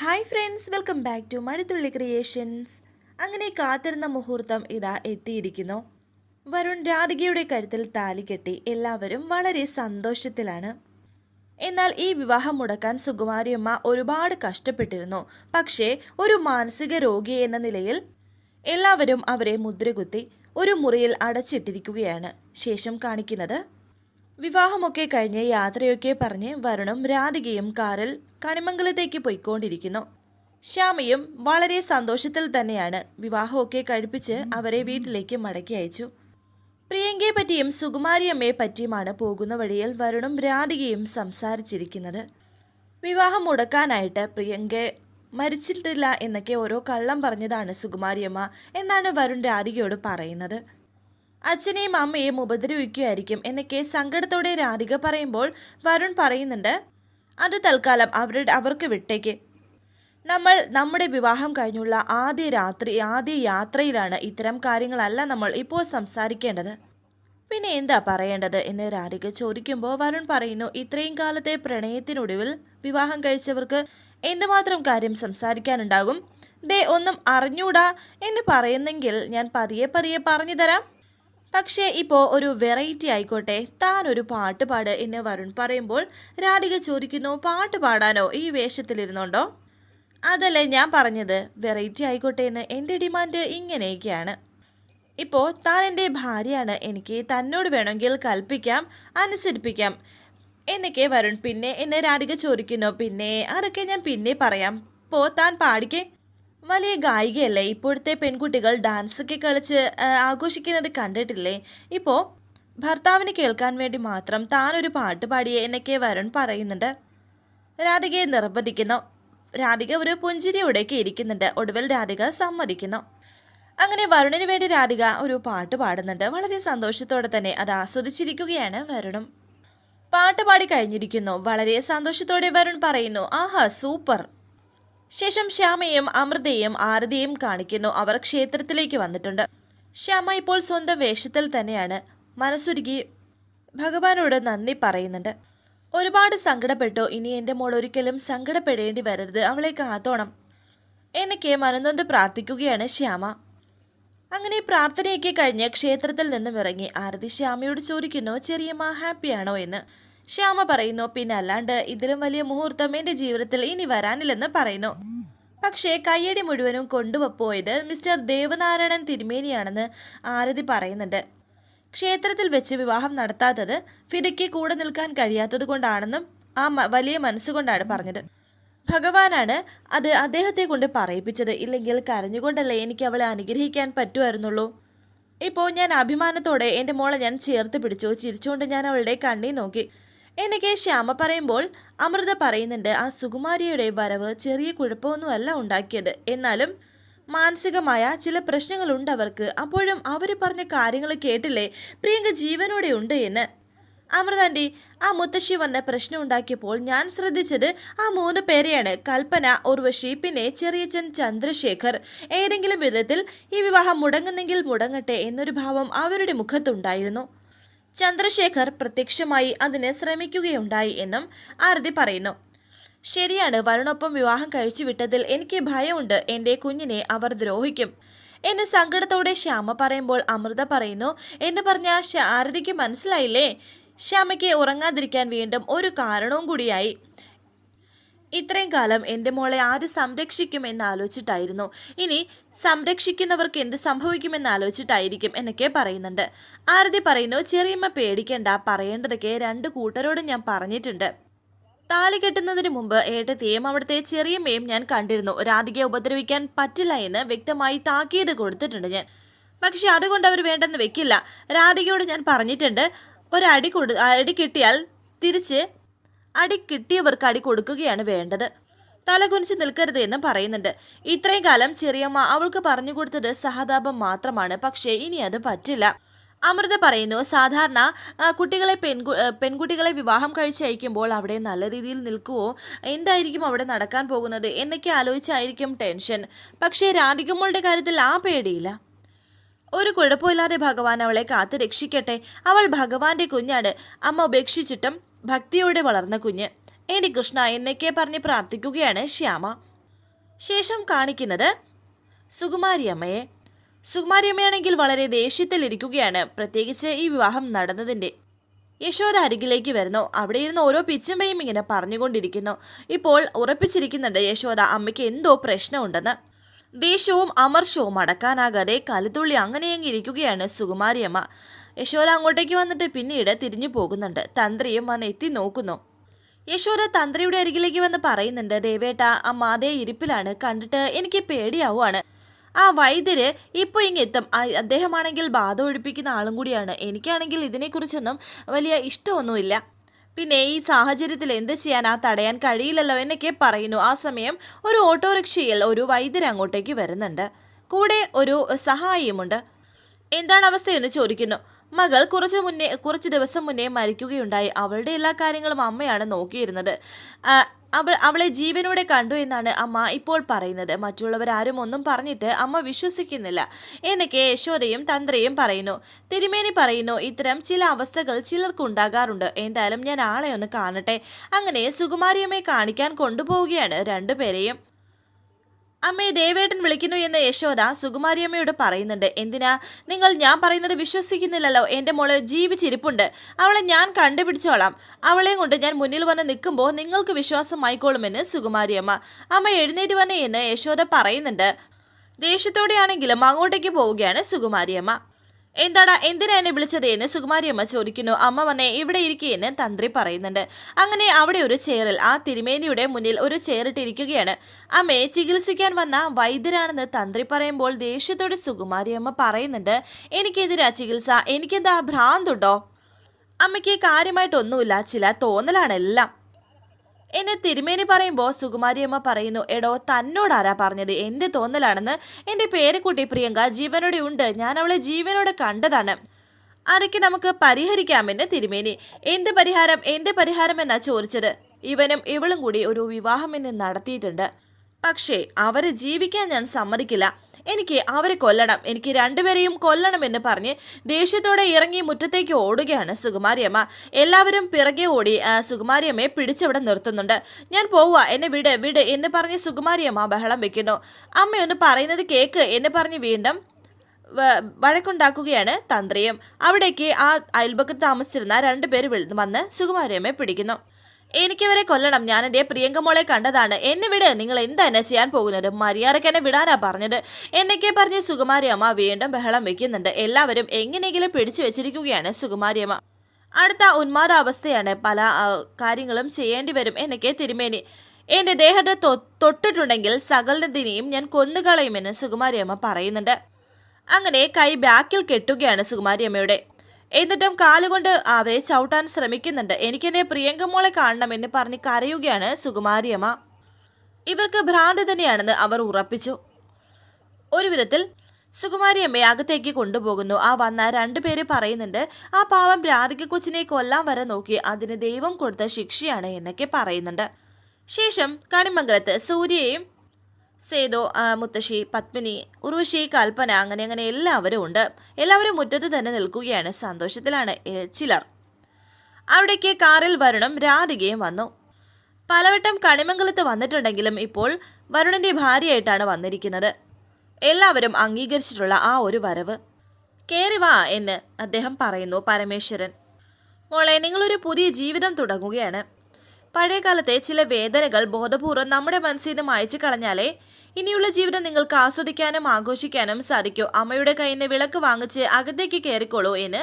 Hi friends welcome back to Mazhathulli creations അങ്ങനെ കാത്തിരുന്ന മുഹൂർത്തം ഇതാ എത്തിയിരിക്കുന്നു. വരുൺ രാധികയുടെ കരുത്തിൽ താലി കെട്ടി എല്ലാവരും വളരെ സന്തോഷത്തിലാണ്. എന്നാൽ ഈ വിവാഹം മുടക്കാൻ സുകുമാരിയമ്മ ഒരുപാട് കഷ്ടപ്പെട്ടിരുന്നു. പക്ഷേ ഒരു മാനസിക രോഗി എന്ന നിലയിൽ എല്ലാവരും അവരെ മുദ്രകുത്തി ഒരു മുറിയിൽ അടച്ചിട്ടിരിക്കുകയാണ്. ശേഷം കാണിക്കുന്നത് വിവാഹമൊക്കെ കഴിഞ്ഞ് യാത്രയൊക്കെ പറഞ്ഞ് വരുണും രാധികയും കാറിൽ കണിമംഗലത്തേക്ക് പോയിക്കൊണ്ടിരിക്കുന്നു. ശ്യാമയും വളരെ സന്തോഷത്തിൽ തന്നെയാണ് വിവാഹമൊക്കെ കഴിപ്പിച്ച് അവരെ വീട്ടിലേക്ക് മടക്കി അയച്ചു. പ്രിയങ്കയെ പറ്റിയും സുകുമാരിയമ്മയെ പറ്റിയുമാണ് പോകുന്ന വഴിയിൽ വരുണും രാധികയും സംസാരിച്ചിരിക്കുന്നത്. വിവാഹം മുടക്കാനായിട്ട് പ്രിയങ്ക മരിച്ചിട്ടില്ല എന്നൊക്കെ ഓരോ കള്ളം പറഞ്ഞതാണ് സുകുമാരിയമ്മ എന്നാണ് വരുൺ രാധികയോട് പറയുന്നത്. അച്ഛനെയും അമ്മയെയും ഉപദ്രവിക്കുകയായിരിക്കും എന്നൊക്കെ സങ്കടത്തോടെ രാധിക പറയുമ്പോൾ വരുൺ പറയുന്നുണ്ട് അത് തൽക്കാലം അവരുടെ അവർക്ക് വിട്ടേക്ക്. നമ്മൾ നമ്മുടെ വിവാഹം കഴിഞ്ഞുള്ള ആദ്യ രാത്രി ആദ്യ യാത്രയിലാണ് ഇത്തരം കാര്യങ്ങളല്ല നമ്മൾ ഇപ്പോൾ സംസാരിക്കേണ്ടത്. പിന്നെ എന്താ പറയേണ്ടത്? എന്ന് രാധിക ചോദിക്കുമ്പോൾ വരുൺ പറയുന്നു ഇത്രയും കാലത്തെ പ്രണയത്തിനൊടുവിൽ വിവാഹം കഴിച്ചവർക്ക് എന്തുമാത്രം കാര്യം സംസാരിക്കാനുണ്ടാകും? ദേ ഒന്നും അറിഞ്ഞൂടാ എന്ന് പറയുന്നെങ്കിൽ ഞാൻ പതിയെ പതിയെ പറഞ്ഞു തരാം. പക്ഷേ ഇപ്പോൾ ഒരു വെറൈറ്റി ആയിക്കോട്ടെ താൻ ഒരു പാട്ട് പാട് എന്ന് വരുൺ പറയുമ്പോൾ രാധിക ചോദിക്കുന്നു പാട്ട് പാടാനോ? ഈ വേഷത്തിലിരുന്നുണ്ടോ? അതല്ലേ ഞാൻ പറഞ്ഞത്. വെറൈറ്റി ആയിക്കോട്ടെ എന്ന് എന്റെ ഡിമാൻഡ് ഇങ്ങനെയൊക്കെയാണ്. ഇപ്പോൾ താൻ എന്റെ ഭാര്യയാണ്. എനിക്ക് തന്നോട് വേണമെങ്കിൽ കൽപ്പിക്കാം അനുസരിപ്പിക്കാം. എന്നൊക്കെ വരുൺ പിന്നെ എന്നെ രാധിക ചോദിക്കുന്നു. പിന്നെ അതൊക്കെ ഞാൻ പിന്നെ പറയാം. പോ താൻ പാടിക്കേ. വലിയ ഗായികയല്ലേ? ഇപ്പോഴത്തെ പെൺകുട്ടികൾ ഡാൻസൊക്കെ കളിച്ച് ആഘോഷിക്കുന്നത് കണ്ടിട്ടില്ലേ? ഇപ്പോൾ ഭർത്താവിനെ കേൾക്കാൻ വേണ്ടി മാത്രം താനൊരു പാട്ട് പാടിയേ എന്നൊക്കെ വരുൺ പറയുന്നുണ്ട്. രാധികയെ നിർബന്ധിക്കുന്നു. രാധിക ഒരു പുഞ്ചിരിയോടെയൊക്കെ ഇരിക്കുന്നുണ്ട്. ഒടുവിൽ രാധിക സമ്മതിക്കുന്നു. അങ്ങനെ വരുണിന് വേണ്ടി രാധിക ഒരു പാട്ട് പാടുന്നുണ്ട്. വളരെ സന്തോഷത്തോടെ തന്നെ അത് ആസ്വദിച്ചിരിക്കുകയാണ് വരുണും. പാട്ട് പാടി കഴിഞ്ഞിരിക്കുന്നു. വളരെ സന്തോഷത്തോടെ വരുൺ പറയുന്നു ആഹാ സൂപ്പർ. ശേഷം ശ്യാമയും അമൃതയും ആരതിയും കാണിക്കുന്നു. അവർ ക്ഷേത്രത്തിലേക്ക് വന്നിട്ടുണ്ട്. ശ്യാമ ഇപ്പോൾ സ്വന്തം വേഷത്തിൽ തന്നെയാണ്. മനസ്സുരുകി ഭഗവാനോട് നന്ദി പറയുന്നുണ്ട്. ഒരുപാട് സങ്കടപ്പെട്ടു. ഇനി എന്റെ മോൾ ഒരിക്കലും സങ്കടപ്പെടേണ്ടി വരരുത്. അവളെ കാത്തോണം എന്നൊക്കെ മനനൊന്ന് പ്രാർത്ഥിക്കുകയാണ് ശ്യാമ. അങ്ങനെ പ്രാർത്ഥനയൊക്കെ കഴിഞ്ഞ് ക്ഷേത്രത്തിൽ നിന്നും ഇറങ്ങി. ആരതി ശ്യാമയോട് ചോദിക്കുന്നു ചെറിയമ്മ ഹാപ്പിയാണോ? എന്ന്. ശ്യാമ പറയുന്നു പിന്നെ അല്ലാണ്ട് ഇതിലും വലിയ മുഹൂർത്തം എന്റെ ജീവിതത്തിൽ ഇനി വരാനില്ലെന്ന് പറയുന്നു. പക്ഷേ കയ്യടി മുഴുവനും കൊണ്ടുപോയത് മിസ്റ്റർ ദേവനാരായണൻ തിരുമേനിയാണെന്ന് ആരതി പറയുന്നുണ്ട്. ക്ഷേത്രത്തിൽ വെച്ച് വിവാഹം നടത്താത്തത് ഫിദയ്ക്ക് കൂടെ നിൽക്കാൻ കഴിയാത്തത് കൊണ്ടാണെന്നും ആ വലിയ മനസ്സുകൊണ്ടാണ് പറഞ്ഞത്. ഭഗവാനാണ് അത് അദ്ദേഹത്തെ കൊണ്ട് പറയിപ്പിച്ചത്. ഇല്ലെങ്കിൽ കരഞ്ഞുകൊണ്ടല്ലേ എനിക്ക് അവളെ അനുഗ്രഹിക്കാൻ പറ്റുമായിരുന്നുള്ളൂ? ഇപ്പോൾ ഞാൻ അഭിമാനത്തോടെ എന്റെ മോളെ ഞാൻ ചേർത്ത് പിടിച്ചു. ചിരിച്ചുകൊണ്ട് ഞാൻ അവളുടെ കണ്ണി നോക്കി. എനിക്ക് ശ്യാമ പറയുമ്പോൾ അമൃത പറയുന്നുണ്ട് ആ സുകുമാരിയുടെ വരവ് ചെറിയ കുഴപ്പമൊന്നുമല്ല ഉണ്ടാക്കിയത്. എന്നാലും മാനസികമായ ചില പ്രശ്നങ്ങളുണ്ട് അവർക്ക്. അപ്പോഴും അവർ പറഞ്ഞ കാര്യങ്ങൾ കേട്ടില്ലേ? പ്രിയങ്ക ജീവനോടെ ഉണ്ട് എന്ന്. അമൃതാന്റെ ആ മുത്തശ്ശി വന്ന പ്രശ്നം ഉണ്ടാക്കിയപ്പോൾ ഞാൻ ശ്രദ്ധിച്ചത് ആ മൂന്ന് പേരെയാണ്. കൽപ്പന ഉർവശി പിന്നെ ചെറിയച്ചൻ ചന്ദ്രശേഖർ. ഏതെങ്കിലും വിധത്തിൽ ഈ വിവാഹം മുടങ്ങുന്നെങ്കിൽ മുടങ്ങട്ടെ എന്നൊരു ഭാവം അവരുടെ മുഖത്തുണ്ടായിരുന്നു. ചന്ദ്രശേഖർ പ്രത്യക്ഷമായി അതിന് ശ്രമിക്കുകയുണ്ടായി എന്നും ആരതി പറയുന്നു. ശരിയാണ് വരുണൊപ്പം വിവാഹം കഴിച്ചു വിട്ടതിൽ എനിക്ക് ഭയമുണ്ട്. എന്റെ കുഞ്ഞിനെ അവർ ദ്രോഹിക്കും. എന്ന് സങ്കടത്തോടെ ശ്യാമ പറയുമ്പോൾ അമൃത പറയുന്നു എന്ന് പറഞ്ഞ ആരതിക്ക് മനസ്സിലായില്ലേ? ശ്യാമയ്ക്ക് ഉറങ്ങാതിരിക്കാൻ വീണ്ടും ഒരു കാരണവും കൂടിയായി. ഇത്രയും കാലം എന്റെ മോളെ ആര് സംരക്ഷിക്കുമെന്ന് ആലോചിച്ചിട്ടായിരുന്നു. ഇനി സംരക്ഷിക്കുന്നവർക്ക് എന്ത് സംഭവിക്കുമെന്ന് ആലോചിച്ചിട്ടായിരിക്കും എന്നൊക്കെ പറയുന്നുണ്ട്. ആരതി പറയുന്നു ചെറിയമ്മ പേടിക്കണ്ട പറയേണ്ടതൊക്കെ രണ്ട് കൂട്ടരോട് ഞാൻ പറഞ്ഞിട്ടുണ്ട്. താലി കെട്ടുന്നതിന് മുമ്പ് ഏട്ടത്തെയും അവിടുത്തെ ചെറിയമ്മയും ഞാൻ കണ്ടിരുന്നു. രാധികയെ ഉപദ്രവിക്കാൻ പറ്റില്ല എന്ന് വ്യക്തമായി താക്കീത് കൊടുത്തിട്ടുണ്ട് ഞാൻ. പക്ഷെ അതുകൊണ്ട് അവർ വേണ്ടെന്ന് വെക്കില്ല. രാധികയോട് ഞാൻ പറഞ്ഞിട്ടുണ്ട് ഒരടി കൊടു അടി കിട്ടിയാൽ തിരിച്ച് അടി കിട്ടിയവർക്ക് അടി കൊടുക്കുകയാണ് വേണ്ടത്. തലകുനിച്ച് നിൽക്കരുത് എന്ന് പറയുന്നുണ്ട്. ഇത്രയും കാലം ചെറിയമ്മ അവൾക്ക് പറഞ്ഞു കൊടുത്തത് സഹതാപം മാത്രമാണ്. പക്ഷേ ഇനി അത് പറ്റില്ല. അമൃത പറയുന്നു സാധാരണ കുട്ടികളെ പെൺകു പെൺകുട്ടികളെ വിവാഹം കഴിച്ചയക്കുമ്പോൾ അവിടെ നല്ല രീതിയിൽ നിൽക്കുവോ? എന്തായിരിക്കും അവിടെ നടക്കാൻ പോകുന്നത്? എന്നൊക്കെ ആലോചിച്ചായിരിക്കും ടെൻഷൻ. പക്ഷേ രാധികമ്മളുടെ കാര്യത്തിൽ ആ പേടിയില്ല. ഒരു കുഴപ്പമില്ലാതെ ഭഗവാൻ അവളെ കാത്ത് രക്ഷിക്കട്ടെ. അവൾ ഭഗവാന്റെ കുഞ്ഞാണ്. അമ്മ ഉപേക്ഷിച്ചിട്ടും ഭക്തിയോടെ വളർന്ന കുഞ്ഞ് എന്റെ കൃഷ്ണ എന്നൊക്കെ പറഞ്ഞ് പ്രാർത്ഥിക്കുകയാണ് ശ്യാമ. ശേഷം കാണിക്കുന്നത് സുകുമാരിയമ്മയെ. സുകുമാരിയമ്മയാണെങ്കിൽ വളരെ ദേഷ്യത്തിലിരിക്കുകയാണ് പ്രത്യേകിച്ച് ഈ വിവാഹം നടന്നതിന്റെ. യശോദ അരികിലേക്ക് വരുന്നു. അവിടെ ഇരുന്ന് ഓരോ പിച്ചമ്മയും ഇങ്ങനെ പറഞ്ഞുകൊണ്ടിരിക്കുന്നു. ഇപ്പോൾ ഉറപ്പിച്ചിരിക്കുന്നുണ്ട് യശോദ അമ്മയ്ക്ക് എന്തോ പ്രശ്നമുണ്ടെന്ന്. ദേഷ്യവും അമർഷവും അടക്കാനാകാതെ കലുതുള്ളി അങ്ങനെയങ്ങ് ഇരിക്കുകയാണ് സുകുമാരിയമ്മ. യശോദ അങ്ങോട്ടേക്ക് വന്നിട്ട് പിന്നീട് തിരിഞ്ഞു പോകുന്നുണ്ട്. തന്ത്രിയും വന്ന് എത്തി നോക്കുന്നു. യശോദ തന്ത്രിയുടെ അരികിലേക്ക് വന്ന് പറയുന്നുണ്ട് ദേവേട്ട അമ്മ അതേ ഇരിപ്പിലാണ്. കണ്ടിട്ട് എനിക്ക് പേടിയാവുകയാണ് ആ വൈദ്യര് ഇപ്പോൾ ഇങ്ങെത്തും അദ്ദേഹമാണെങ്കിൽ ബാധ ഒഴിപ്പിക്കുന്ന ആളും കൂടിയാണ്. എനിക്കാണെങ്കിൽ ഇതിനെക്കുറിച്ചൊന്നും വലിയ ഇഷ്ടമൊന്നുമില്ല. പിന്നെ ഈ സാഹചര്യത്തിൽ എന്ത് ചെയ്യാൻ ആ തടയാൻ കഴിയില്ലല്ലോ എന്നൊക്കെ പറയുന്നു. ആ സമയം ഒരു ഓട്ടോറിക്ഷയിൽ ഒരു വൈദ്യർ അങ്ങോട്ടേക്ക് വരുന്നുണ്ട്. കൂടെ ഒരു സഹായിയുമുണ്ട്. എന്താണ് അവസ്ഥയെന്ന് ചോദിക്കുന്നു. മകൾ കുറച്ച് മുന്നേ കുറച്ച് ദിവസം മുന്നേ മരിക്കുകയുണ്ടായി. അവളുടെ എല്ലാ കാര്യങ്ങളും അമ്മയാണ് നോക്കിയിരുന്നത്. അവൾ അവളെ ജീവനോടെ കണ്ടു എന്നാണ് അമ്മ ഇപ്പോൾ പറയുന്നത്. മറ്റുള്ളവരാരും ഒന്നും പറഞ്ഞിട്ട് അമ്മ വിശ്വസിക്കുന്നില്ല എന്നൊക്കെ യശോദയും തന്ത്രയും പറയുന്നു. തിരുമേനി പറയുന്നു ഇത്തരം ചില അവസ്ഥകൾ ചിലർക്കുണ്ടാകാറുണ്ട്. എന്തായാലും ഞാൻ ആളെ ഒന്ന് കാണട്ടെ. അങ്ങനെ സുകുമാരിയമ്മയെ കാണിക്കാൻ കൊണ്ടുപോവുകയാണ് രണ്ടുപേരെയും. അമ്മയെ ദേവേട്ടൻ വിളിക്കുന്നു എന്ന് യശോദ സുകുമാരിയമ്മയോട് പറയുന്നുണ്ട്. എന്തിനാ? നിങ്ങൾ ഞാൻ പറയുന്നത് വിശ്വസിക്കുന്നില്ലല്ലോ. എന്റെ മോൾ ജീവിച്ചിരിപ്പുണ്ട്. അവളെ ഞാൻ കണ്ടുപിടിച്ചോളാം. അവളെയും കൊണ്ട് ഞാൻ മുന്നിൽ വന്ന് നിൽക്കുമ്പോൾ നിങ്ങൾക്ക് വിശ്വാസമായിക്കോളുമെന്ന് സുകുമാരിയമ്മ. അമ്മ എഴുന്നേറ്റ് വന്നേ എന്ന് യശോദ പറയുന്നുണ്ട്. ദേഷ്യത്തോടെയാണെങ്കിലും അങ്ങോട്ടേക്ക് പോവുകയാണ് സുകുമാരിയമ്മ. എന്താടാ എന്തിനാ എന്നെ വിളിച്ചത് എന്ന് സുകുമാരിയമ്മ ചോദിക്കുന്നു. അമ്മ വന്നേ ഇവിടെ ഇരിക്കുകയെന്ന് തന്ത്രി പറയുന്നുണ്ട്. അങ്ങനെ അവിടെ ഒരു ചെയറിൽ ആ തിരുമേനിയുടെ മുന്നിൽ ഒരു ചെയറിട്ടിരിക്കുകയാണ് അമ്മയെ ചികിത്സിക്കാൻ വന്ന വൈദ്യരാണെന്ന് തന്ത്രി പറയുമ്പോൾ ദേഷ്യത്തോടെ സുകുമാരിയമ്മ പറയുന്നുണ്ട് എനിക്കെതിരാ ചികിത്സ? എനിക്കെന്താ ഭ്രാന്തുണ്ടോ? അമ്മയ്ക്ക് കാര്യമായിട്ടൊന്നുമില്ല ചില തോന്നലാണ് എല്ലാം. എന്നെ തിരുമേനി പറയുമ്പോൾ സുകുമാരിയമ്മ പറയുന്നു എടോ തന്നോടാരാ പറഞ്ഞത്? എന്റെ തോന്നലാണെന്ന്. എന്റെ പേരക്കുട്ടി പ്രിയങ്ക ജീവനോടെ ഉണ്ട്. ഞാൻ അവളെ ജീവനോടെ കണ്ടതാണ്. അരയ്ക്ക് നമുക്ക് പരിഹരിക്കാമെന്ന് തിരുമേനി. എന്ത് പരിഹാരം? എന്ത് പരിഹാരം എന്നാ ചോദിച്ചത്? ഇവനും ഇവളും കൂടി ഒരു വിവാഹം എന്നെ നടത്തിയിട്ടുണ്ട്. പക്ഷേ അവരെ ജീവിക്കാൻ ഞാൻ സമ്മതിക്കില്ല. എനിക്ക് അവരെ കൊല്ലണം. എനിക്ക് രണ്ടുപേരെയും കൊല്ലണമെന്ന് പറഞ്ഞ് ദേഷ്യത്തോടെ ഇറങ്ങി മുറ്റത്തേക്ക് ഓടുകയാണ് സുകുമാരിയമ്മ എല്ലാവരും പിറകെ ഓടി സുകുമാരിയമ്മയെ പിടിച്ചവിടെ നിർത്തുന്നുണ്ട്. ഞാൻ പോവുക എന്നെ വിട് വിട് എന്ന് പറഞ്ഞ് സുകുമാരിയമ്മ ബഹളം വെക്കുന്നു. അമ്മയൊന്ന് പറയുന്നത് കേക്ക് എന്ന് പറഞ്ഞ് വീണ്ടും വഴക്കുണ്ടാക്കുകയാണ് തന്ത്രിയും. അവിടേക്ക് ആ അയൽപക്കത്ത് താമസിച്ചിരുന്ന രണ്ടുപേർ വന്ന് സുകുമാരിയമ്മയെ പിടിക്കുന്നു. എനിക്കിവരെ കൊല്ലണം. ഞാൻ എന്റെ പ്രിയങ്കമോളെ കണ്ടതാണ്. എന്നെ വിട്. നിങ്ങൾ എന്താ ചെയ്യാൻ പോകുന്നത്? മര്യാദയ്ക്ക് എന്നെ വിടാനാ പറഞ്ഞത്. എന്നൊക്കെ പറഞ്ഞ് സുകുമാരി അമ്മ വീണ്ടും ബഹളം വെക്കുന്നുണ്ട്. എല്ലാവരും എങ്ങനെയെങ്കിലും പിടിച്ചു വെച്ചിരിക്കുകയാണ് സുകുമാരി അമ്മ. അടുത്ത ഉന്മാദാവസ്ഥയാണ് പല കാര്യങ്ങളും ചെയ്യേണ്ടി വരും എന്നൊക്കെ തിരുമേനി. എന്റെ ദേഹത്തെ തൊട്ടിട്ടുണ്ടെങ്കിൽ സകലതിനെയും ഞാൻ കൊന്നുകളയുമെന്ന് സുകുമാരി അമ്മ പറയുന്നുണ്ട്. അങ്ങനെ കൈ ബാക്കിൽ കെട്ടുകയാണ് സുകുമാരിയമ്മയുടെ എന്നിട്ടും കാലുകൊണ്ട് അവരെ ചവിട്ടാൻ ശ്രമിക്കുന്നുണ്ട്. എനിക്ക് എന്നെ പ്രിയങ്കമോളെ കാണണമെന്ന് പറഞ്ഞ് കരയുകയാണ് സുകുമാരിയമ്മ ഇവർക്ക് ഭ്രാന്ത് തന്നെയാണെന്ന് അവർ ഉറപ്പിച്ചു. ഒരു വിധത്തിൽ സുകുമാരിയമ്മയെ അകത്തേക്ക് കൊണ്ടുപോകുന്നു. ആ വന്ന രണ്ടുപേര് പറയുന്നുണ്ട് ആ പാവം രാധിക കൊച്ചിനെ കൊല്ലാൻ വരെ നോക്കി അതിന് ദൈവം കൊടുത്ത ശിക്ഷയാണ് എന്നൊക്കെ പറയുന്നുണ്ട്. ശേഷം കണിമംഗലത്ത് സൂര്യയും സേതോ മുത്തശ്ശി പത്മിനി ഉർവശി കൽപ്പന അങ്ങനെ അങ്ങനെ എല്ലാവരും ഉണ്ട്. എല്ലാവരും മുറ്റത്ത് തന്നെ നിൽക്കുകയാണ്. സന്തോഷത്തിലാണ് ചിലർ. അവിടേക്ക് കാറിൽ വരുണും രാധികയും വന്നു. പലവട്ടം കണിമംഗലത്ത് വന്നിട്ടുണ്ടെങ്കിലും ഇപ്പോൾ വരുണന്റെ ഭാര്യയായിട്ടാണ് വന്നിരിക്കുന്നത്. എല്ലാവരും അംഗീകരിച്ചിട്ടുള്ള ആ ഒരു വരവ്. കയറി വാ എന്ന് അദ്ദേഹം പറയുന്നു പരമേശ്വരൻ. മോളെ നിങ്ങളൊരു പുതിയ ജീവിതം തുടങ്ങുകയാണ്. പഴയ കാലത്തെ ചില വേദനകൾ ബോധപൂർവം നമ്മുടെ മനസ്സിൽ നിന്ന് മായച്ചു കളഞ്ഞാലേ ഇനിയുള്ള ജീവിതം നിങ്ങൾക്ക് ആസ്വദിക്കാനും ആഘോഷിക്കാനും സാധിക്കൂ. അമ്മയുടെ കയ്യിൽ നിന്ന് വിളക്ക് വാങ്ങിച്ച് അകത്തേക്ക് കയറിക്കോളൂ എന്ന്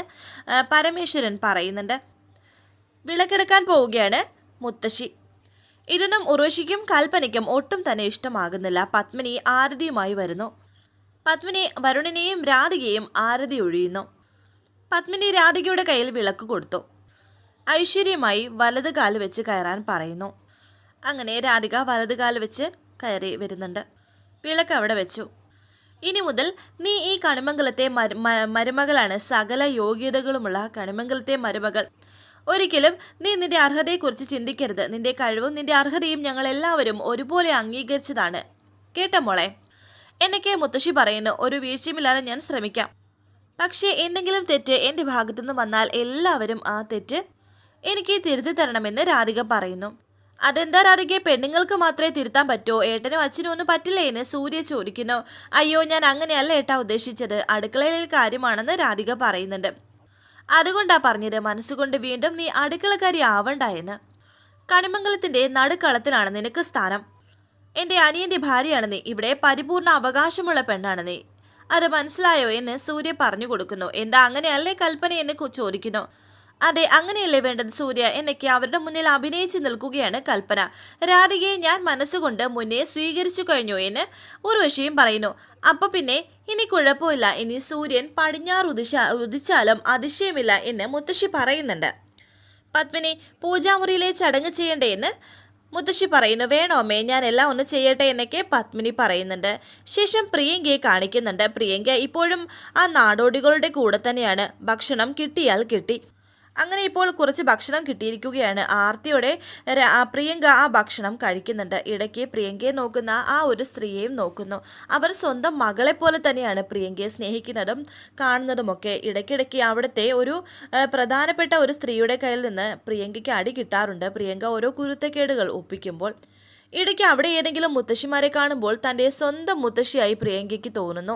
പരമേശ്വരൻ പറയുന്നുണ്ട്. വിളക്കെടുക്കാൻ പോവുകയാണ് മുത്തശ്ശി. ഇതൊന്നും ഉറവശിക്കും കൽപ്പനയ്ക്കും ഒട്ടും തന്നെ ഇഷ്ടമാകുന്നില്ല. പത്മിനി ആരതിയുമായി വരുന്നു. പത്മിനി വരുണിനെയും രാധികയും ആരതി ഒഴിയുന്നു. പത്മിനി രാധികയുടെ കയ്യിൽ വിളക്ക് കൊടുത്തു. ഐശ്വര്യമായി വലത് കാൽ വെച്ച് കയറാൻ പറയുന്നു. അങ്ങനെ രാധിക വലത് കാൽ വെച്ച് കയറി വരുന്നുണ്ട്. വിളക്ക് അവിടെ വെച്ചു. ഇനി മുതൽ നീ ഈ കണിമംഗലത്തെ മരുമകളാണ് സകല യോഗ്യതകളുമുള്ള കണിമംഗലത്തെ മരുമകൾ. ഒരിക്കലും നീ നിന്റെ അർഹതയെക്കുറിച്ച് ചിന്തിക്കരുത്. നിന്റെ കഴിവും നിന്റെ അർഹതയും ഞങ്ങൾ എല്ലാവരും ഒരുപോലെ അംഗീകരിച്ചതാണ്. കേട്ട മോളെ എന്നൊക്കെ മുത്തശ്ശി പറയുന്നു. ഒരു വീഴ്ചയുമില്ലാതെ ഞാൻ ശ്രമിക്കാം. പക്ഷേ എന്തെങ്കിലും തെറ്റ് എന്റെ ഭാഗത്തുനിന്ന് വന്നാൽ എല്ലാവരും ആ തെറ്റ് എനിക്ക് തിരുത്തി തരണമെന്ന് രാധിക പറയുന്നു. അതെന്താ രാധികെ പെണ്ണുങ്ങൾക്ക് മാത്രമേ തിരുത്താൻ പറ്റോ? ഏട്ടനും അച്ഛനും ഒന്നും പറ്റില്ലേ എന്ന് സൂര്യ ചോദിക്കുന്നു. അയ്യോ ഞാൻ അങ്ങനെയല്ല ഏട്ടാ ഉദ്ദേശിച്ചത്. അടുക്കളയിലെ കാര്യമാണെന്ന് രാധിക പറയുന്നുണ്ട്. അതുകൊണ്ടാ പറഞ്ഞത് മനസ്സുകൊണ്ട് വീണ്ടും നീ അടുക്കളക്കാരി ആവണ്ട എന്ന്. കണിമംഗലത്തിന്റെ നടുക്കളത്തിലാണ് നിനക്ക് സ്ഥാനം. എന്റെ അനിയന്റെ ഭാര്യയാണ് നീ. ഇവിടെ പരിപൂർണ അവകാശമുള്ള പെണ്ണാണ് നീ. അത് മനസ്സിലായോ എന്ന് സൂര്യ പറഞ്ഞു കൊടുക്കുന്നു. എന്താ അങ്ങനെയല്ലേ കൽപ്പന എന്ന് ചോദിക്കുന്നു. അതെ അങ്ങനെയല്ലേ വേണ്ടത് സൂര്യ? എന്നൊക്കെ അവരുടെ മുന്നിൽ അഭിനയിച്ചു നിൽക്കുകയാണ് കൽപ്പന. രാധികയെ ഞാൻ മനസ്സുകൊണ്ട് മുന്നേ സ്വീകരിച്ചു കഴിഞ്ഞു എന്ന് ഉർവശിയും പറയുന്നു. അപ്പൊ പിന്നെ ഇനി കുഴപ്പമില്ല. ഇനി സൂര്യൻ പടിഞ്ഞാറ് ഉദിച്ച ഉദിച്ചാലും അതിശയമില്ല എന്ന് മുത്തശ്ശി പറയുന്നുണ്ട്. പത്മിനി പൂജാമുറിയിലെ ചടങ്ങ് ചെയ്യണ്ടേ എന്ന് മുത്തശ്ശി പറയുന്നു. വേണോ അമ്മേ ഞാൻ എല്ലാം ഒന്ന് ചെയ്യട്ടെ എന്നൊക്കെ പത്മിനി പറയുന്നുണ്ട്. ശേഷം പ്രിയങ്കയെ കാണിക്കുന്നുണ്ട്. പ്രിയങ്ക ഇപ്പോഴും ആ നാടോടികളുടെ കൂടെ തന്നെയാണ്. ഭക്ഷണം കിട്ടിയാൽ കിട്ടി. അങ്ങനെ ഇപ്പോൾ കുറച്ച് ഭക്ഷണം കിട്ടിയിരിക്കുകയാണ്. ആർത്തിയോടെ പ്രിയങ്ക ആ ഭക്ഷണം കഴിക്കുന്നുണ്ട്. ഇടയ്ക്ക് പ്രിയങ്കയെ നോക്കുന്ന ആ ഒരു സ്ത്രീയെയും നോക്കുന്നു. അവർ സ്വന്തം മകളെ പോലെ തന്നെയാണ് പ്രിയങ്കയെ സ്നേഹിക്കുന്നതും കാണുന്നതുമൊക്കെ. ഇടയ്ക്കിടയ്ക്ക് അവിടുത്തെ ഒരു പ്രധാനപ്പെട്ട ഒരു സ്ത്രീയുടെ കയ്യിൽ നിന്ന് പ്രിയങ്കയ്ക്ക് അടി കിട്ടാറുണ്ട്. പ്രിയങ്ക ഓരോ കുരുത്തക്കേടുകൾ ഒപ്പിക്കുമ്പോൾ ഇടയ്ക്ക് അവിടെ ഏതെങ്കിലും മുത്തശ്ശിമാരെ കാണുമ്പോൾ തന്റെ സ്വന്തം മുത്തശ്ശിയായി പ്രിയങ്കയ്ക്ക് തോന്നുന്നു.